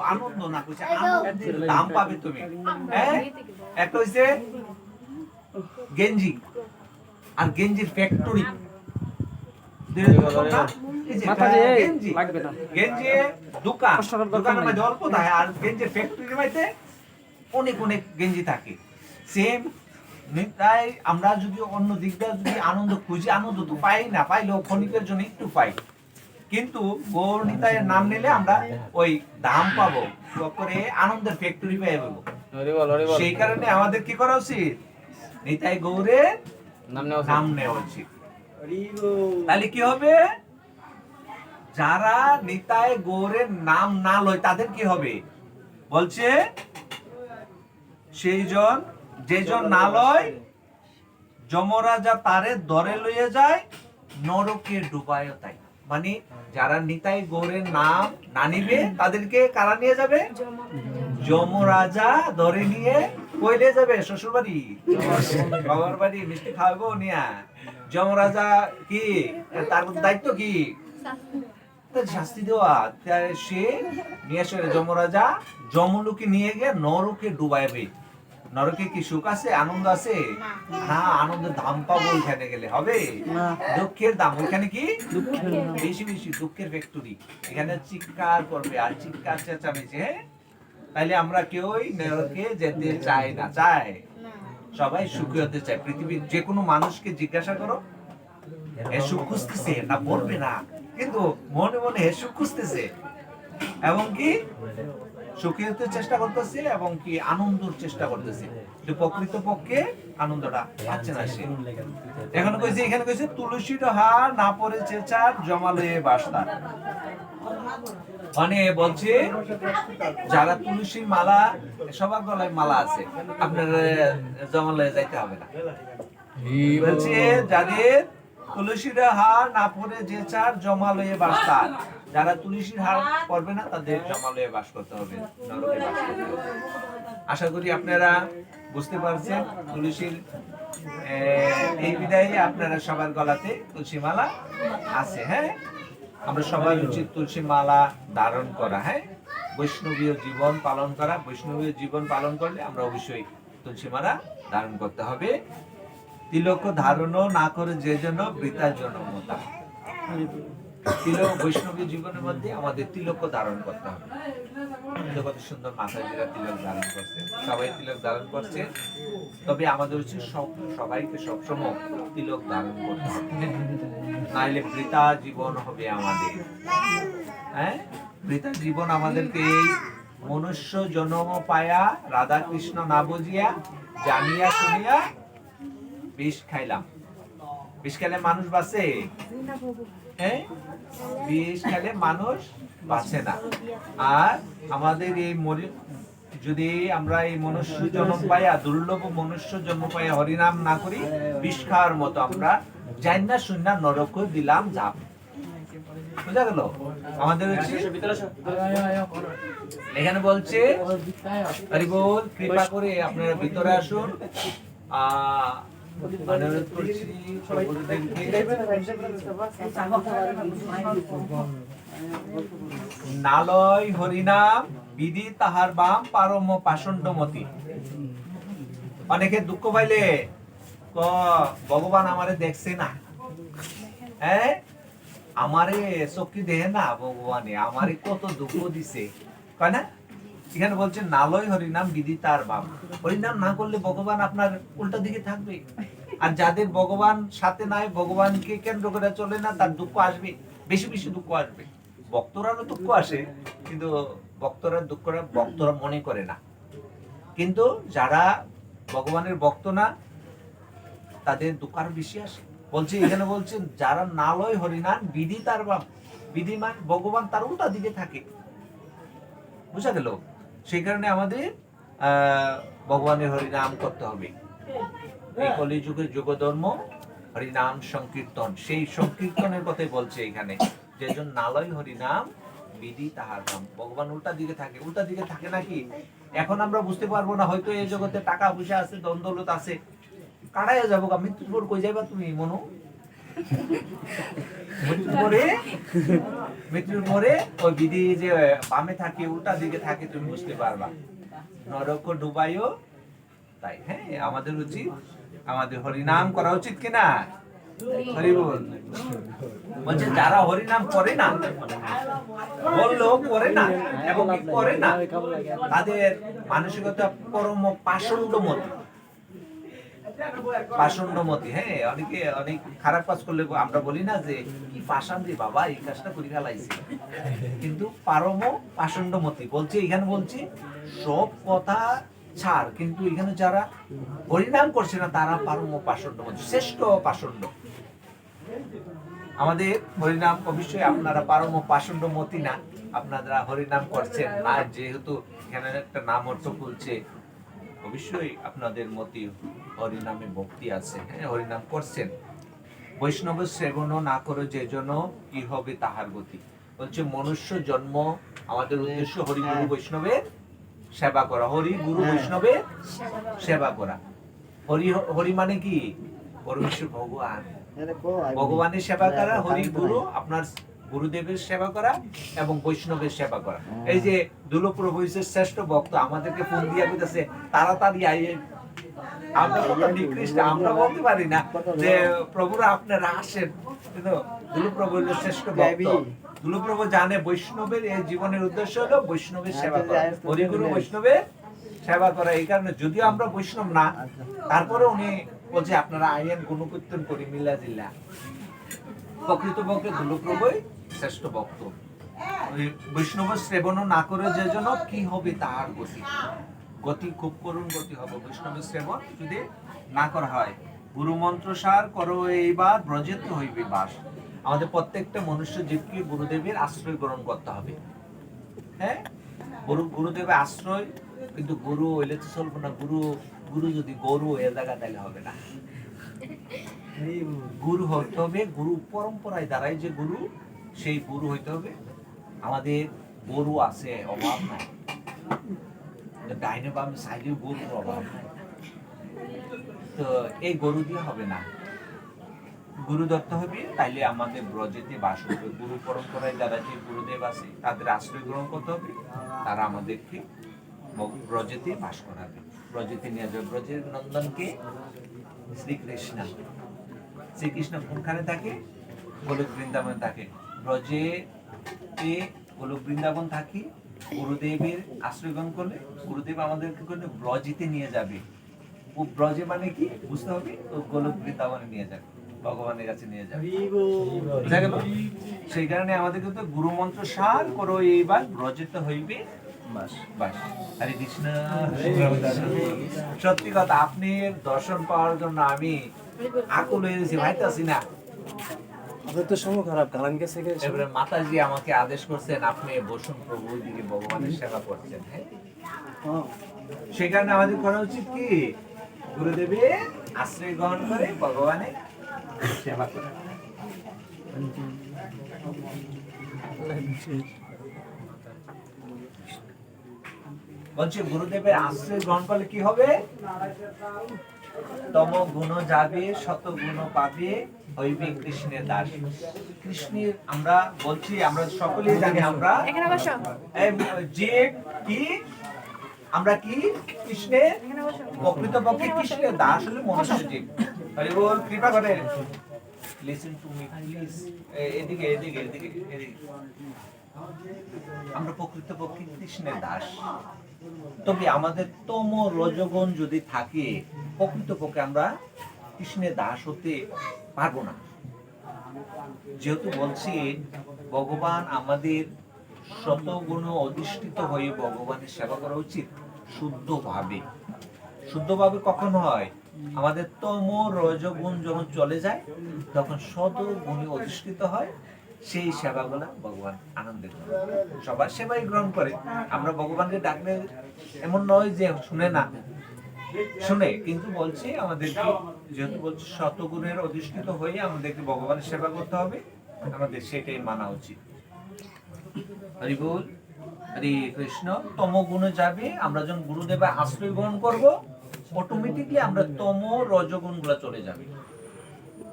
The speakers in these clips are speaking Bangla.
আনন্দ না কইছে আনন্দের দাম পাবে তুমি। হ্যাঁ? একটা হইছে গেঞ্জি। আর গেঞ্জির ফ্যাক্টরি অনেক অনেক গেঞ্জি থাকে। সেম তাই আমরা যদি অন্য দিকটা যদি আনন্দ খুঁজি আনন্দ তো পাই না। পাইলেও ক্ষণিকের জন্য একটু পাই। কিন্তু গৌর নিতাইয়ের নাম নিলে আমরা ওই দাম পাবো। করে আনন্দের ফ্যাক্টরি পেয়ে যাব। সেই কারণে আমাদের কি করা উচিত? নিতাই গৌরের নাম নেওয়া উচিত। তাহলে কি হবে? যারা নিতাই গৌরের নাম না লয় তাদের কি হবে? বলছে সেই জন যে জন না লয় যমরাজা তারে দরে লইয়ে যায় নরকে ডুবায় তাই মানে যারা নিতাই গৌরের নাম না নিবে, তাদেরকে কারা নিয়ে যাবে? যমরাজা ধরে নিয়ে কইলে যাবে শ্বশুর বাড়ি বাবার বাড়ি, মিষ্টি খাওয়াবো নিয়া। যমরাজা কি? তার দায়িত্ব কি? শাস্তি দেওয়া। সে নিয়ে আসে যমরাজা যমলোকে নিয়ে গিয়ে নরকে ডুবাইবে। নরকে কি সুখ আছে? আনন্দ আছে? না। আনন্দের দাম পাবো ওইখানে গেলে হবে? দুঃখের দাম ওইখানে কি? বেশি বেশি দুঃখের ফ্যাক্টরি এখানে চিৎকার করবে আর চিৎকার চেঁচামেচি হ্যাঁ? তাইলে আমরা কেউই নরকে যেতে চাই না চাই। সবাই সুখী হতে চায় পৃথিবীর যে কোনো মানুষকে জিজ্ঞাসা করো সুখ খুঁজতেছে না বলবে না? কিন্তু মনে মনে সুখ খুঁজতেছে। এবং চেষ্টা করতেছে এবং কি চেষ্টা করতেছে। কিন্তু প্রকৃত পক্ষে আনন্দটা পাচ্ছে না সে। এখন কইছে, এখানে কইছে, তুলসীর হার না চেচার জমালে বাস্তা। মানে বলছে, যারা তুলসীর মালা, সবার গলায় মালা আছে, আপনার জমালে যাইতে হবে না। বলছে, যাদের তুলসীর হার না পরে যে চার জমা লয়ে বাস তার যারা তুলসীর হার করবে না তাদের জমালয়ে বাস করতে হবে। নরকে বাস করতে হবে। আশা করি আপনারা বুঝতে পারছেন তুলসীর এই বিদায়ে আপনারা সবার গলাতে তুলসী মালা আছে হ্যাঁ? আমরা সবাই উচিত তুলসী মালা ধারণ করা হ্যাঁ? বৈষ্ণবীয় জীবন পালন করা বৈষ্ণবীয় জীবন পালন করলে আমরা অবশ্যই তুলসী মালা ধারণ করতে হবে। তিলক ধারণও না করে যে জন্য বৃতার জন্য মতা তিলক বৈষ্ণবী জীবনের মধ্যে আমাদের তিলক ধারণ করতে হবে। কত সুন্দর যারা তিলক ধারণ করছে। সবাই তিলক ধারণ করছে। তবে আমাদের উচিত সব সবাইকে সবসময় তিলক ধারণ করতে হবে। বৃতা জীবন হবে আমাদের। হ্যাঁ? বৃতা জীবন আমাদেরকে এই মনুষ্য জন্ম পায়া রাধা কৃষ্ণ না বুঝিয়া, জানিয়া শুনিয়া বিষ খাইলাম। বিষ খেলে মানুষ বাঁচে? হ্যাঁ মানুষ বাঁচে না। আর আমাদের এই যদি আমরা এই মনুষ্য জন্ম পাইয়া দুর্লভ মনুষ্য জন্ম পাইয়া হরিনাম না করি বিষ খাওয়ার মতো আমরা যাই না শূন্য নরক দিলাম ঝাপ বুঝা গেল? আমাদের এখানে বলছে হরি কৃপা করে আপনারা ভিতরে আসুন। আহ, নালয় হরিনাম, বিধি তাহার বাম অনেকে দুঃখ পাইলে ভগবান আমারে দেখছে না। হ্যাঁ আমারে চোখে দেহে না ভগবানে, আমারে কত দুঃখ দিছে। কয় না? এখানে বলছে, নালয় হরিনাম বিধি তার বাম। হরিনাম না করলে ভগবান আপনার উল্টা দিকে থাকবে। আর যাদের ভগবান সাথে নাই, ভগবানকে কেন্দ্র করে চলে না, তার দুঃখ আসবে, বেশি বেশি দুঃখ আসবে। ভক্তরারও দুঃখ আসে, কিন্তু ভক্তরা দুঃখরা ভক্তরা মনে করে না। কিন্তু যারা ভগবানের ভক্ত না, তাদের দুঃখ আরও বেশি আসে। বলছে, এখানে বলছে, যারা নালয় হরিনাম বিধি তার বাম। বিধি মানে ভগবান তার উল্টা দিকে থাকে। বুঝা গেল? সেই কারণে আমাদের আহ, ভগবানের হরিনাম করতে হবে। এই কলিযুগের যুগ ধর্ম হরিনাম সংকীর্তন সেই সংকীর্তনের কথাই বলছে এখানে। যেজন নালয় হরিনাম বিধি তাহার নাম। ভগবান উল্টা দিকে থাকে উল্টা দিকে থাকে নাকি? এখন আমরা বুঝতে পারব না হয়তো এই জগতে টাকা পয়সা আছে দন্দলত আছে। কাটাইয়া যাব মৃত্যুর পর কই যাইবা তুমি মনু? পরে মৃত্যুর পরে ওই বিধি যে বামে থাকে, উল্টা দিকে থাকে, তুমি বুঝতে পারবা। নরক ডুবাইও তাই হ্যাঁ আমাদের উচিত, আমাদের করা উচিত কিনা হরি বল। বলছে, যারা হরিনাম করে না, বললেও করে না, এবং করে না, তাদের মানসিকতা পরম পাষণ্ড মতি। পাষণ্ড মতি হ্যাঁ অনেকে অনেক খারাপ কাজ করলে আমরা বলি না যে, কি রে বাবা, এই কাজটা করে ফেলাইছে। কিন্তু পারম পাষণ্ড মতি বলছে, এখানে বলছি, সব কথা ছাড়, কিন্তু এখানে যারা হরিনাম করছে না, তারা পারম পাষণ্ডমতি, শ্রেষ্ঠ পাষণ্ড। আমাদের হরিনাম, অবশ্যই আপনারা পারম পাষণ্ড মতি না, আপনারা হরিনাম করছেন না, যেহেতু এখানে একটা নাম অর্থ বলছে অবশ্যই আপনাদের মতি হরিনামে ভক্তি আছে। হ্যাঁ হরিনাম করছেন। বৈষ্ণব সেবন না করে যে জন্য কি হবে তাহার গতি। বলছে মনুষ্য জন্ম আমাদের উদ্দেশ্য হরিগুরু বৈষ্ণবের সেবা করা। হরি গুরু বৈষ্ণবের সেবা করা। হরি হরি মানে কি? পরমেশ্বর ভগবান। ভগবানের সেবা করা হরি গুরু আপনার গুরুদেবের সেবা করা এবং বৈষ্ণবের সেবা করা। এই যে দুলপ্রভু শ্রেষ্ঠ ভক্ত আমাদেরকে ফোন দিয়া কইতাছে তাড়াতাড়ি আইয়ে আমরা কত নিকৃষ্ট আমরা বলতে পারি না যে প্রভুরা আপনারা আসেন। কিন্তু দুলপ্রভু হইল শ্রেষ্ঠ ভক্ত। দুলপ্রভু জানে বৈষ্ণবের এই জীবনের উদ্দেশ্য হলো বৈষ্ণবের সেবা করা। হরিগুরু বৈষ্ণবের সেবা করা এই কারণে যদিও আমরা বৈষ্ণব না তারপরে উনি বলছে আপনারা আইন গুণকীর্তন করি মিলা জিল্লা প্রকৃতপক্ষে ধুলপ্রভুই শ্রেষ্ঠ ভক্ত। বৈষ্ণব শ্রেবণ না করে যে জন্য কি হবে তাহার গতি। গতি খুব করুণ গতি হবে বৈষ্ণব শ্রেবণ যদি না করা হয়। গুরু মন্ত্র সার করো এইবার ব্রজেত হইবে বাস। আমাদের প্রত্যেকটা মনুষ্য জীবকে গুরুদেবের আশ্রয় গ্রহণ করতে হবে। হ্যাঁ? গুরু গুরুদেবের আশ্রয় কিন্তু গুরু হইলে তো চলবো না। গুরু গুরু যদি গরু এ জায়গা তাইলে হবে না। গুরু হইতে হবে গুরু পরম্পরায় দাঁড়ায় যে গুরু সেই গুরু হইতে হবে। আমাদের গরু আছে, অভাব নাই। ডাইনে বামে, সাইডে গরুর অভাব নাই। তো এই গরু দিয়ে হবে না। গুরু দত্ত হবে, তাইলে আমাদের ব্রজেতে বাস করবে। গুরু পরম্পরায় যারা যে গুরুদেব আছে, তাদের আশ্রয় গ্রহণ করতে হবে। তারা আমাদেরকে ব্রজেতে বাস করাবে। ব্রজেতে নিয়ে যাবে। ব্রজের নন্দনকে শ্রীকৃষ্ণ। শ্রীকৃষ্ণ কোনখানে থাকে? গোলক বৃন্দাবনে থাকে। ব্রজে গোলক বৃন্দাবন থাকি, গুরুদেবের আশ্রয় গ্রহণ করলে, গুরুদেব আমাদেরকে করলে ব্রজেতে নিয়ে যাবে। ও ব্রজে মানে কি? বুঝতে হবে? ও গোলক বৃন্দাবনে নিয়ে যাবে, ভগবানের কাছে নিয়ে যাবে। সেই কারণে আমাদের কিন্তু গুরু মন্ত্র সার করো এইবার ব্রজেত হইবে সত্যি কথা, আপনি দর্শন পাওয়ার জন্য আমি আকুল হয়ে গেছি, ভাইতাছি না। তো সময় খারাপ কারণ গেছে এবারে মাতাজি আমাকে আদেশ করছেন আপনি বসুন প্রভু দিকে ভগবানের সেবা করছেন হ্যাঁ? সেই কারণে আমাদের করা উচিত কি? গুরুদেবে আশ্রয় গ্রহণ করে ভগবানের সেবা করা। বলছে গুরুদেবের আশ্রয় গ্রহণ করলে কি হবে? তম গুণ যাবে শত গুণ পাবে হইবে কৃষ্ণের দাস। কৃষ্ণের আমরা বলছি আমরা সকলেই জানি আমরা। যে কি আমরা কি বসো। প্রকৃতপক্ষে কৃষ্ণের দাস হলে মনুষ্য জীব হরি বল কৃপা করে। লিসেন টু মি প্লিজ এদিকে এদিকে এদিকে এদিকে। আমরা প্রকৃতপক্ষে কৃষ্ণের দাস। তবে আমাদের তম রজগুণ যদি থাকে, প্রকৃতপক্ষে আমরা কৃষ্ণের দাস হতে পারব না। যেহেতু বলছি, ভগবান আমাদের শতগুণ অধিষ্ঠিত হয়ে ভগবানের সেবা করা উচিত শুদ্ধভাবে। শুদ্ধভাবে কখন হয়? আমাদের তম রজগুণ যখন চলে যায়, তখন শত গুণে অধিষ্ঠিত হয় সেই সেবাগুলা ভগবান আনন্দে করে। সবার সেবাই গ্রহণ করে। আমরা ভগবানকে ডাকলে এমন নয় যে শুনে না। শুনে, কিন্তু বলছে আমাদেরকে, যেহেতু বলছে শতগুণের অধিষ্ঠিত হয়ে আমাদেরকে ভগবানের সেবা করতে হবে, আমাদের সেটাই মানা উচিত। হরি বল, হরে কৃষ্ণ, তম গুণে যাবে, আমরা যখন গুরুদেবের আশ্রয় গ্রহণ করব অটোমেটিকলি আমরা তম রজগুণগুলা চলে যাবে হ্যাঁ তোর দিদি ধরে চাবিটা দিল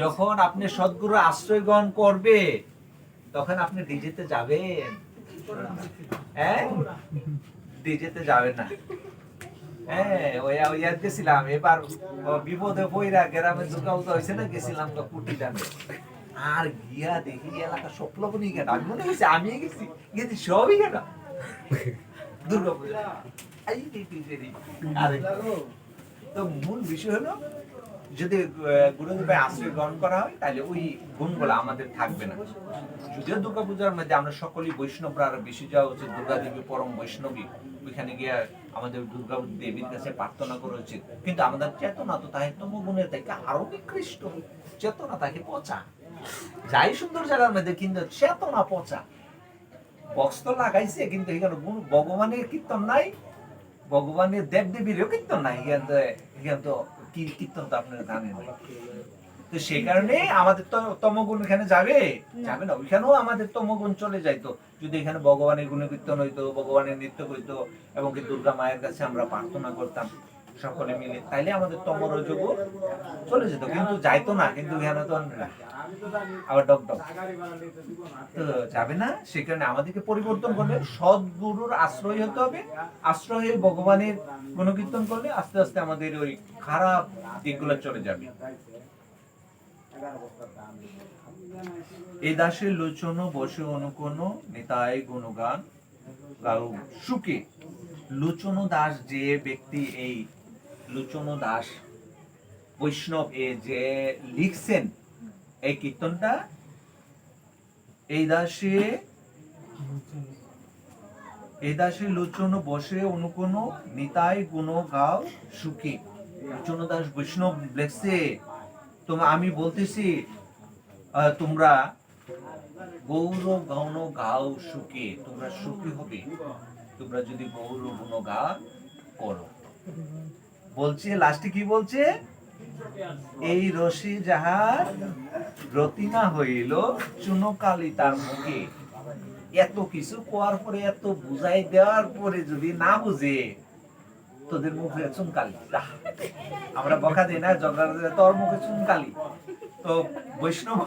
যখন আপনি সদ্গুরু আশ্রয় গ্রহণ করবে তখন আপনি ডিজেতে যাবেন। হ্যাঁ? ডিজেতে যাবেন না। হ্যাঁ গেছিলাম। এবার বিপদে পইরা গ্রামে দুর্গা পূজা হয়েছে না গেছিলাম তো কুটি আর গিয়া দেখি এলাকা স্বপ্নবনী কেন? আমি মনে আমি গেছি। গেছি সবই দুর্গা পূজা। আরে। তো মূল বিষয় হলো যদি গুরুদেবের আশ্রয় গ্রহণ করা হয়, তাহলে ওই গুণগুলো আমাদের থাকবে না। যদিও দুর্গা পূজার মধ্যে আমরা সকলেই বৈষ্ণবরা আরও বেশি যাওয়া উচিত দুর্গা দেবী পরম বৈষ্ণবী। ওইখানে গিয়ে আমাদের দুর্গা দেবীর কাছে প্রার্থনা করা উচিত। কিন্তু আমাদের চেতনা তো তাই তম গুণের থেকে আরও নিকৃষ্ট। চেতনা তাকে পচা। যাই সুন্দর জায়গার মধ্যে, কিন্তু চেতনা পচা। বক্স তো লাগাইছে, কিন্তু এখানে গুণ, ভগবানের কীর্তন নাই। ভগবানের দেব দেবীরও কীর্তন নাই। এখান তো কীর্তন তো আপনারা জানেন তো সে কারণে আমাদের তো তমগুণ এখানে যাবে। যাবে না ওইখানেও আমাদের তমগুণ চলে যাইতো। যদি এখানে ভগবানের গুণ কীর্তন হইতো ভগবানের নৃত্য হইতো এবং কি দুর্গা মায়ের কাছে আমরা প্রার্থনা করতাম। সকলে মিলে। তাইলে আমাদের তমরযোগ চলে যেত, কিন্তু যাইতো না, কিন্তু আবার ডক ডক তো যাবে না কারণে আমাদেরকে পরিবর্তন করলে সদ্গুরুর আশ্রয় হতে হবে ভগবানের গুণকীর্তন করলে আস্তে আস্তে আমাদের ওই খারাপ দিকগুলো চলে যাবে। এই দাসের লোচন বসে অনুকোন নিতাই গুণগান সুখে। লোচন দাস যে ব্যক্তি এই লোচন দাস, বৈষ্ণব এ যে লিখছেন, এই কীর্তনটা, এই দাসে এই দাসে লোচন বসে অনুকোন নিতাই গুণ গাও সুখী। লোচন দাস বৈষ্ণব লেখছে তোমা আমি বলতেছি তোমরা গৌর গৌণ গাও সুখী, তোমরা সুখী হবে। তোমরা যদি গৌর গুণ গান করো। বলছে লাস্টে কি বলছে? এই রশি যাহার রতিনা হইল চুনকালি তার মুখে। এত কিছু কোয়ার পরে এত বুঝাই দেওয়ার পরে যদি না বুঝে তোদের মুখে চুনকালি। আমরা বকা দিই না করে, তোর মুখে চুনকালি। তো বৈষ্ণব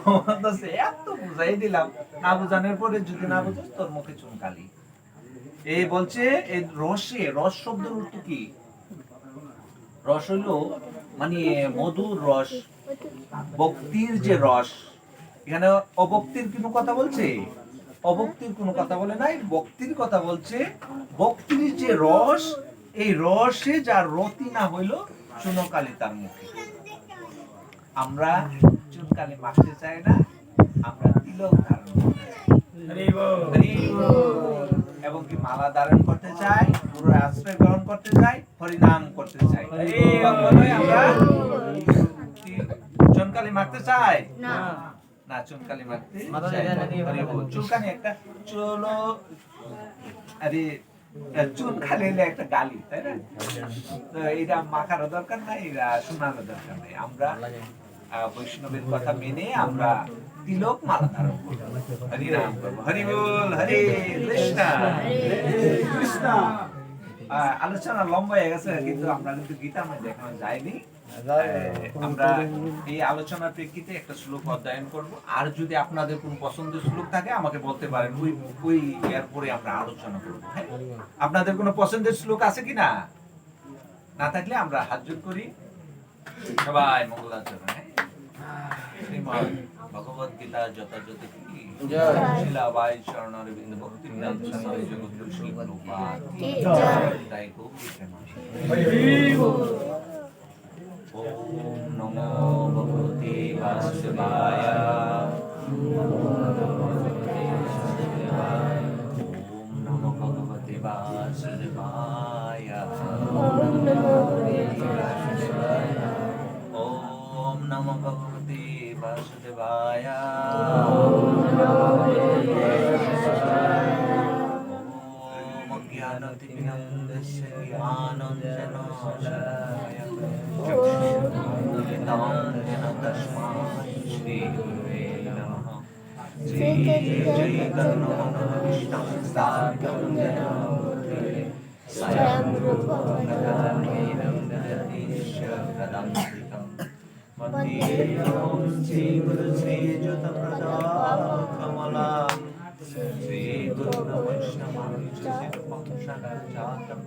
এত বুঝাই দিলাম না বুঝানোর পরে যদি না বুঝিস তোর মুখে চুনকালি। এই বলছে এই রসে রস শব্দের অর্থ কি? রস হলো মানে মধুর রস ভক্তির যে রস। এখানে অভক্তির কোনো কথা বলছে? অভক্তির কোনো কথা বলে নাই ভক্তির কথা বলছে ভক্তির যে রস এই রসে যার রতি না হইল চুনকালি তার মুখে। আমরা চুনকালি মাখতে চাই না আমরা তিলক ধারণ এবং কি মালা ধারণ করতে চাই গুরুর আশ্রয় গ্রহণ করতে চাই হরিনাম করতে চাই। আমরা চুনকালি মাখতে চাই? না। চুনকালি বল। চুলকানি একটা চুলো আরে চুন খালি হলে একটা গালি তাই না? তো এটা মাখারও দরকার নাই এটা শোনারও দরকার নাই। আমরা আহ, বৈষ্ণবের কথা মেনে আমরা তিলক মালা ধারণ করব হরি করব হরি বল হরে কৃষ্ণ। কৃষ্ণ। আলোচনা লম্বা হয়ে গেছে কিন্তু আমরা কিন্তু গীতা এখনও যাইনি। আহ, আমরা এই আলোচনার প্রেক্ষিতে একটা শ্লোক অধ্যয়ন করব। আর যদি আপনাদের কোনো পছন্দের শ্লোক থাকে আমাকে বলতে পারেন ওই ওই এর পরে আমরা আলোচনা করব হ্যাঁ? আপনাদের কোনো পছন্দের শ্লোক আছে কি না না থাকলে আমরা হাত জোর করি। সবাই মঙ্গলাচরণ হ্যাঁ? শ্রীমদ্ ভগবত গীতা যথাযথ কি। শিলাবাই শরণার বিন্দ ভক্তি সন্ন্যাস জগৎ শ্রী প্রভুপাদ তাই গৌরী ওম নমো ভগবতে वासुदेवाय ॐ ज्ञानतिमिनन्दस्य ज्ञानञ्जनशलाय गोविन्दाञ्जन तस्मात् श्रीगुरुवे नमः श्रीचैतन्यमनोविष्णं स्थापितं जनमुद्रे स्वयं रूपं नगानेनं ददतीश्वरदम् जुत प्रसाद कमला श्री गुरु वैष्णव जातम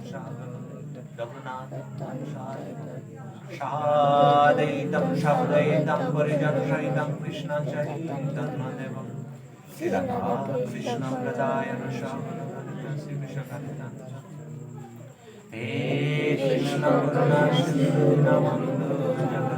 शादैतं शब्दैतं परिजनसहितं कृष्णचरितं देवं श्रीरङ्गा कृष्णप्रदायन श्री विश्वकर्ता हे कृष्ण करुणा सिन्धु नमो जगद्पते नमस्ते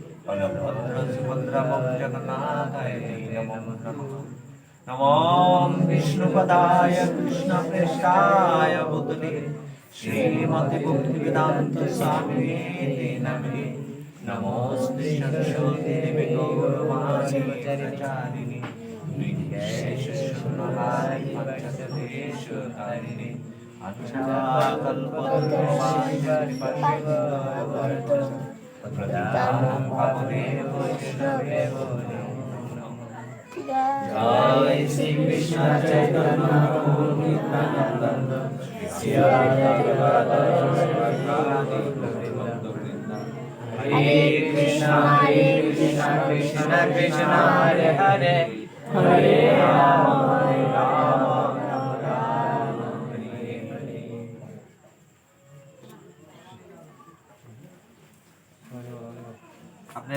नमो नमः नमो विष्णुपदाय कृष्णप्रेष्ठाय बुद्धे श्रीमति भक्तिवेदान्त स्वामिने नमः नमोऽस्ते सरस्वती देवी गौरवाणी विशेषशून्यवाय पञ्चदेशकारिणे जय জয় শ্রী কৃষ্ণ চৈতন্য প্রভু নিত্যানন্দ শ্রী হরে কৃষ্ণ হরে কৃষ্ণ কৃষ্ণ কৃষ্ণ হরে হরে হরে রাম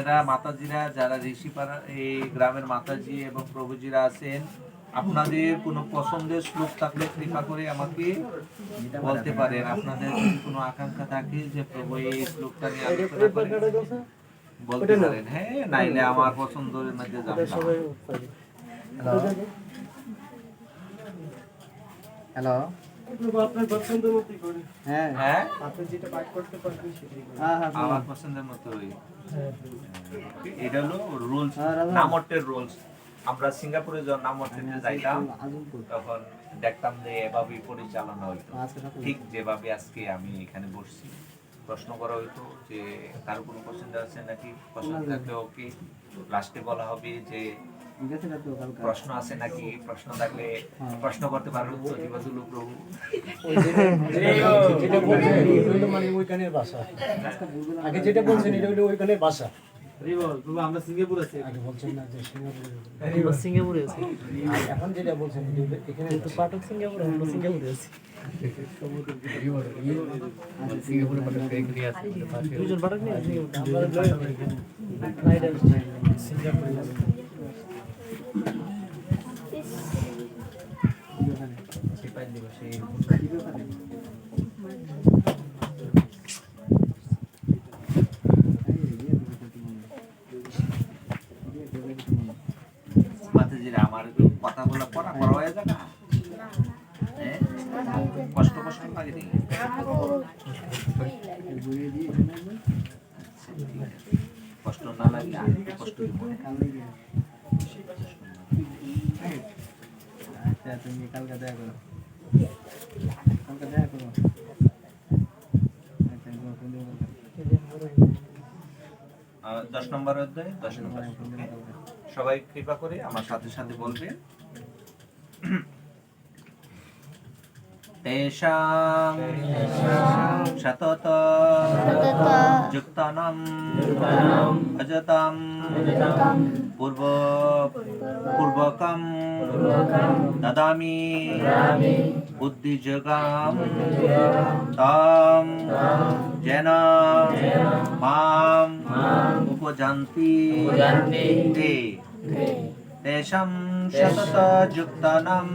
আপনারা মাতাজিরা যারা ঋষিপাড়া এই গ্রামের মাতাজি এবং প্রভুজিরা আছেন আপনাদের কোনো পছন্দের শ্লোক থাকলে কৃপা করে আমাকে বলতে পারেন। আপনাদের যদি কোনো আকাঙ্ক্ষা থাকে যে প্রভু এই শ্লোকটা নিয়ে আলোচনা করেন বলতে পারেন। হ্যাঁ নাইলে আমার পছন্দের মধ্যে যাবে না। হ্যালো। আপনার পছন্দের মতোই করে। হ্যাঁ। হ্যাঁ? আপনি যেটা পাঠ করতে পারবেন সেটাই হ্যাঁ হ্যাঁ আমার পছন্দের মতো ওই এটা হলো রুলস নামটের রুলস আমরা সিঙ্গাপুরে যখন নামটে যাইতাম তখন দেখতাম যে এভাবেই পরিচালনা হইতো। ঠিক যেভাবে আজকে আমি এখানে বসছি। প্রশ্ন করা হইতো যে কারও কোনো পছন্দ আছে নাকি? প্রশ্ন থাকলে ওকে লাস্টে বলা হবে যে প্রশ্ন আছে নাকি? প্রশ্ন থাকলে প্রশ্ন করতে পারো উত্তর দিবা প্রভু মানে ওইখানের ভাষা। আগে যেটা বলছেন এটা হলো ওইখানের ভাষা। আমরা সিঙ্গাপুর আছি। আগে বলছেন না যে সিঙ্গাপুরে। সিঙ্গাপুরে আছি। এখন যেটা বলছেন এখানে পাঠক সিঙ্গাপুর আমরা সিঙ্গাপুরে আছি। দুজন আমার একটু কথাগুলো পড়া পড়া হয়ে যাবে না? হ্যাঁ? কষ্ট কষ্ট লাগে? আচ্ছা। কষ্ট না না। আচ্ছা তুমি কালকে দেখা করো। কালকে দেখা করো। আচ্ছা দশ নম্বর অধ্যায় দশ নম্বর। ফোন সবাই কৃপা করে আমার সাথে সাথে বলবেন তেষাং সতত যুক্তানাম ভজতাম পূর্ব পূর্বকম দদামি বুদ্ধিযোগাম তাম যেন মাম উপজান্তি তে। তেষাং সতত যুক্তানাম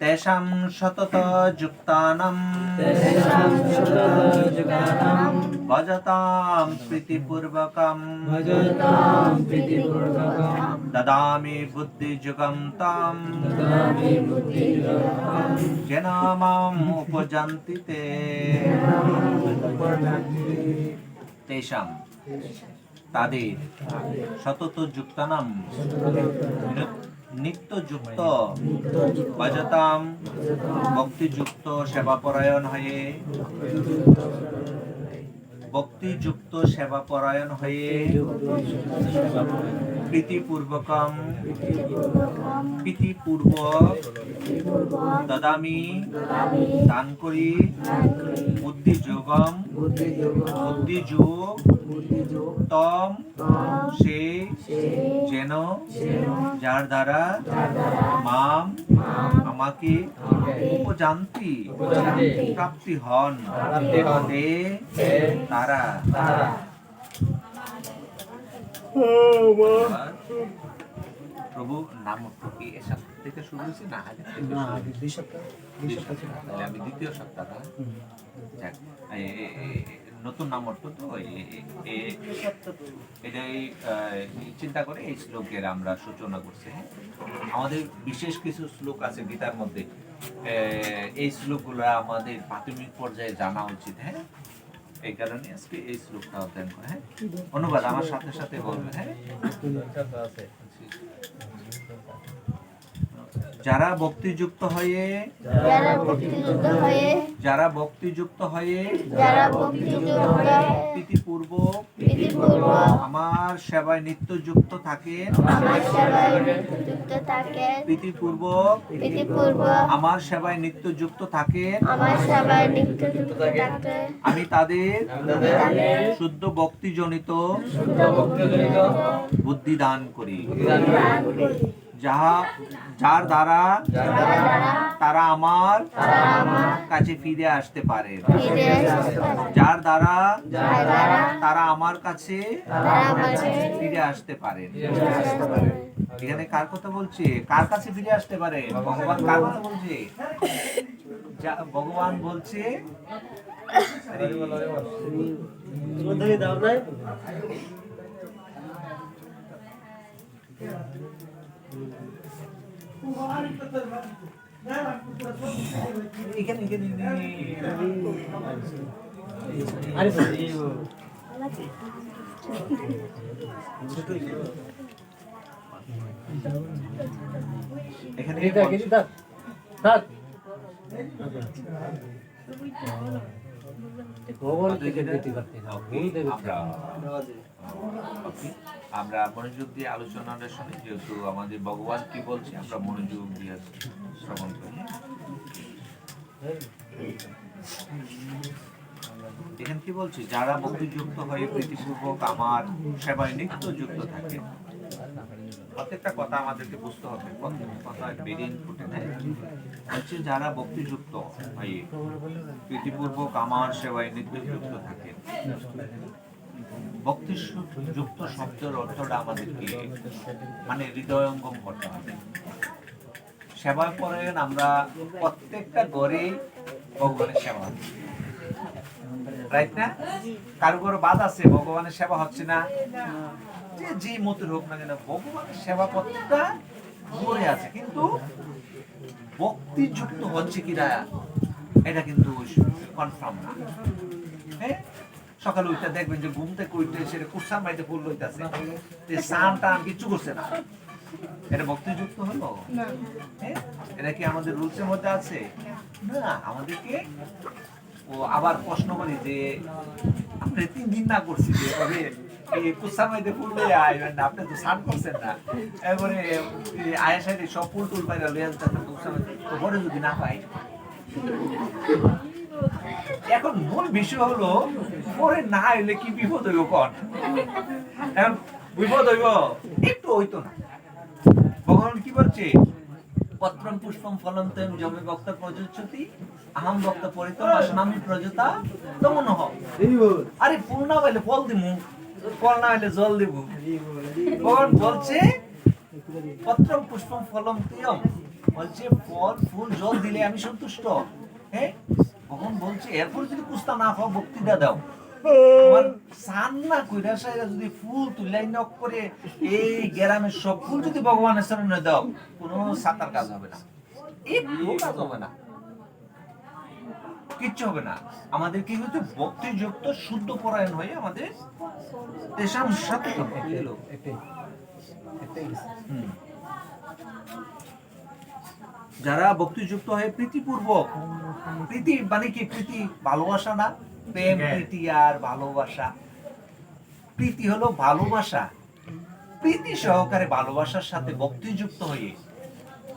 তেষাং সতত যুক্তানাম ভজতাম প্রীতিপূর্বকম দদামি বুদ্ধিযুগম তাম যেন মাম উপজান্তি তে তাদের সতত যুক্তানাম, নিত্যযুক্ত ভজতাম ভক্তিযুক্ত সেবাপরায়ণ হয়ে, ভক্তিযুক্ত সেবাপরায়ণ হয়ে, প্রীতিপূর্বকম প্রীতিপূর্বক দদামি, দান করি বুদ্ধি যোগম বুদ্ধি যোগ তম সে যেন যার দ্বারা মাম আমাকে উপজান্তি প্রাপ্তি হন। তে তারা। প্রভু নাম কি এ সপ্তাহ থেকে শুরু হয়েছে? না আগে দুই সপ্তাহ আমি দ্বিতীয় সপ্তাহ যাক, নতুন নাম অর্থ তো এটাই চিন্তা করে এই শ্লোকের আমরা সূচনা করছি হ্যাঁ? আমাদের বিশেষ কিছু শ্লোক আছে গীতার মধ্যে এই শ্লোকগুলো আমাদের প্রাথমিক পর্যায়ে জানা উচিত হ্যাঁ? এই কারণে আজকে এই শ্লোকটা অধ্যয়ন করে হ্যাঁ? অনুবাদ আমার সাথে সাথে বলবে হ্যাঁ? যারা ভক্তিযুক্ত হয়ে যারা ভক্তিযুক্ত হয়ে যারা ভক্তিযুক্ত হয়ে যারা ভক্তিযুক্ত হয়ে আমার সেবায় নিত্যযুক্ত থাকেন আমার সেবায় থাকেন প্রীতিপূর্বক প্রীতিপূর্বক আমার সেবায় আমার সেবায় নিযুক্ত থাকেন। আমি তাদের শুদ্ধ ভক্তিজনিত বুদ্ধি দান করি। দান করি। যাহা যার দ্বারা তারা আমার কাছে ফিরে আসতে পারে। যার দ্বারা তারা আমার কাছে ফিরে আসতে পারে। এখানে কার কথা বলছে? কার কাছে ফিরে আসতে পারে? ভগবান কার কথা বলছে? ভগবান বলছে দাও এখানে এটা থাক প্রীতি করতে হবে গুরুদেবের আমরা মনোযোগ দিয়ে আলোচনাটা শুনি যেহেতু আমাদের ভগবান কি বলছে, আমরা মনোযোগ দিয়ে শ্রবণ করি। এখানে কি বলছি? যারা ভক্তিযুক্ত হয়ে প্রীতিপূর্বক আমার সেবায় নিত্য যুক্ত থাকে, প্রত্যেকটা কথা আমাদেরকে বুঝতে হবে। কথা ফুটে ইম্পর্টেন্ট হচ্ছে যারা ভক্তিযুক্ত হয়ে প্রীতিপূর্বক আমার সেবায় নিত্য যুক্ত থাকে ভক্তি যুক্ত শব্দের অর্থটা আমাদেরকে মানে হৃদয়ঙ্গম করতে হবে। সেবা করেন আমরা প্রত্যেকটা ঘরে ভগবানের সেবা রাইট না? কারও বাদ আছে, ভগবানের সেবা হচ্ছে না। যে যে মতের হোক না কেন, ভগবানের সেবা প্রত্যেকটা ঘরে আছে। কিন্তু ভক্তি যুক্ত হচ্ছে কিনা, এটা কিন্তু কনফার্ম না। হ্যাঁ? সকালে উঠতে দেখবেন যে ঘুম থেকে উঠতে সেটা কুসান বাড়িতে ফুল লইতেছে। যে স্নান টান কিচ্ছু করছে না। এটা ভক্তিযুক্ত হলো? হ্যাঁ? এটা কি আমাদের রুলসের মধ্যে আছে? না। আমাদেরকে ও আবার প্রশ্ন করি যে আপনি তিন দিন না করছি যে তবে বাড়িতে ফুল লইয়া আইবেন না আপনি তো সান করছেন না। এবারে আয়া সাইডে সব ফুল টুল পাইরা লইয়া কুসান তো যদি না পাই? এখন মূল বিষয় হলো পরে না হইলে কি বিপদ হইব কন? এখন বিপদ হইব একটু হইতো না। ভগবান কি বলছে? পত্রম পুষ্পম ফলম তেম জমে প্রযোজ্যতি আহম প্রজতা তমন হ আরে ফুল না হইলে ফল দিমু ফল না হইলে জল দিব ভগবান বলছে পত্রম পুষ্পম ফলম তিয়ম বলছে ফল ফুল জল দিলে আমি সন্তুষ্ট। হ্যাঁ? কখন বলছে এরপর যদি পুস্তা না পাও বক্তৃতা দাও। তোমার সান না কইরা সাইরা যদি ফুল তুলাই নক করে এই গ্রামের সব ফুল যদি ভগবানের সামনে দাও কোনো সাতার কাজ হবে না। একটু কাজ হবে না। কিচ্ছু হবে না। আমাদের কি হচ্ছে ভক্তিযুক্ত শুদ্ধ পরায়ণ হয়ে আমাদের সাথে। যারা ভক্তিযুক্ত হয়ে প্রীতিপূর্বক প্রীতি মানে কি? প্রীতি ভালোবাসা না? প্রেম প্রীতি আর ভালোবাসা। প্রীতি হলো ভালোবাসা। প্রীতি সহকারে ভালোবাসার সাথে ভক্তিযুক্ত হয়ে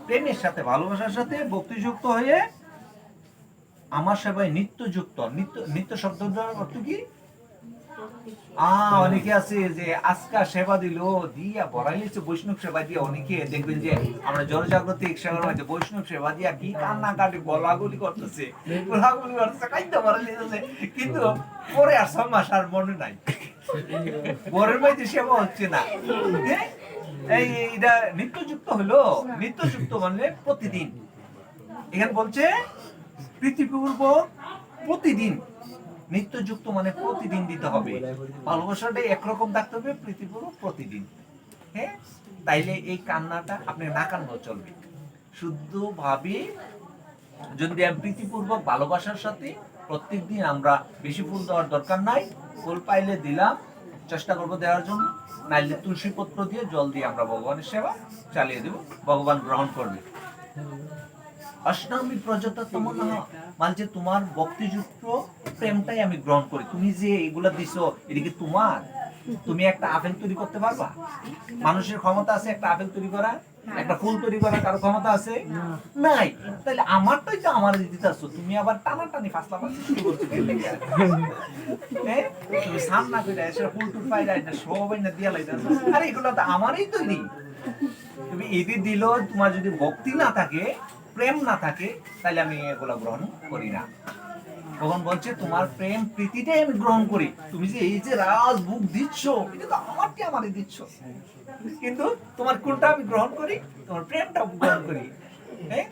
প্রেমের সাথে ভালোবাসার সাথে ভক্তিযুক্ত হয়ে আমার সেবায় নিত্যযুক্ত। নিত্য নিত্য শব্দটার অর্থ কি? অনেকে আছে যে আজকা সেবা দিল, দিয়া বৈষ্ণব সেবা অনেকে দেখবেন যে আমরা সেবার মধ্যে বৈষ্ণব সেবা দিয়া কি করতেছে। করতেছে কাইতে কিন্তু পরে আর আর মনে নাই। মধ্যে সেবা হচ্ছে না। হ্যাঁ? এই এটা নিত্যযুক্ত হলো। নিত্যযুক্ত মানে প্রতিদিন। এখানে বলছে প্রীতিপূর্বক প্রতিদিন নিত্যযুক্ত মানে প্রতিদিন দিতে হবে। ভালোবাসাটা একরকম থাকতে হবে প্রীতিপূর্বক প্রতিদিন। হ্যাঁ? তাইলে এই কান্নাটা আপনি না কান্না চলবে। শুদ্ধভাবে যদি আমি প্রীতিপূর্বক ভালোবাসার সাথে প্রত্যেকদিন আমরা বেশি ফুল দেওয়ার দরকার নাই, ফুল পাইলে দিলাম, চেষ্টা করব দেওয়ার জন্য। নাইলে তুলসী পত্র দিয়ে জল দিয়ে আমরা ভগবানের সেবা চালিয়ে দেব, ভগবান গ্রহণ করবে। অষ্টমী প্রজাতা তোমার মানছে তোমার ভক্তিযুক্ত প্রেমটাই আমি গ্রহণ করি। তুমি যে এগুলা দিছো, এটা কি তোমার? তুমি একটা আপেল তৈরি করতে পারবা? মানুষের ক্ষমতা আছে একটা আপেল তৈরি করা একটা ফুল তৈরি করার কারও ক্ষমতা আছে? নাই। তাহলে আমারটাই তো আমার দিতে আসছো। তুমি আবার টানা টানি ফাসলা ফাসলি শুরু করছ? তুমি সাম না করে এসে ফুল টুল পাইরা এটা সবাই না দিয়া লাইতাছো। আরে এগুলো তো আমারই তৈরি। তুমি এদি দিল, তোমার যদি ভক্তি না থাকে প্রেম না থাকে তাহলে আমি এগুলো গ্রহণ করি না। তখন বলছে, তোমার প্রেম প্রীতিটাই আমি গ্রহণ করি। তুমি যে এই যে রাজ বুক দিচ্ছ, এটা তো আমারটি আমারই দিচ্ছ। কিন্তু তোমার কোনটা আমি গ্রহণ করি? তোমার প্রেমটা গ্রহণ করি। হ্যাঁ?